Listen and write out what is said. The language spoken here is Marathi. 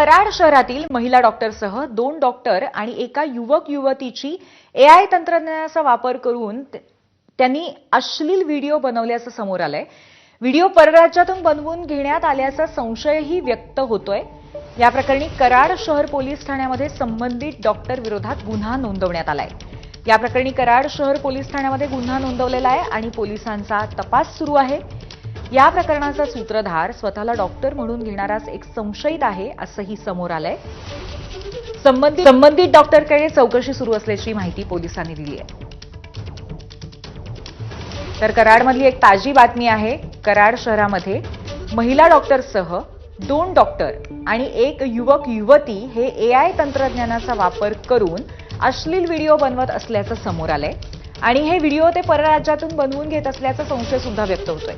कराड शहरातील महिला डॉक्टरसह दोन डॉक्टर आणि एका युवक युवतीची एआय तंत्रज्ञानाचा वापर करून त्यांनी अश्लील व्हिडिओ बनवल्याचं समोर आलंय. व्हिडिओ परराज्यातून बनवून घेण्यात आल्याचा संशयही व्यक्त होतोय. या प्रकरणी कराड शहर पोलीस ठाण्यामध्ये संबंधित डॉक्टर विरोधात गुन्हा नोंदवण्यात आलाय. या प्रकरणी कराड शहर पोलीस ठाण्यामध्ये गुन्हा नोंदवलेला आहे आणि पोलिसांचा तपास सुरू आहे. या प्रकरणाचा सूत्रधार स्वतःला डॉक्टर म्हणून घेणाराच एक संशयित आहे असंही समोर आलंय. संबंधित संबंधित डॉक्टरकडे चौकशी सुरू असल्याची माहिती पोलिसांनी दिली आहे. तर कराडमधली एक ताजी बातमी आहे कराड शहरामध्ये महिला डॉक्टरसह दोन डॉक्टर आणि एक युवक युवती हे ए आय तंत्रज्ञानाचा वापर करून अश्लील व्हिडिओ बनवत असल्याचं समोर आलंय. आणि हे व्हिडिओ ते परराज्यातून बनवून घेत असल्याचा संशय सुद्धा व्यक्त होतोय.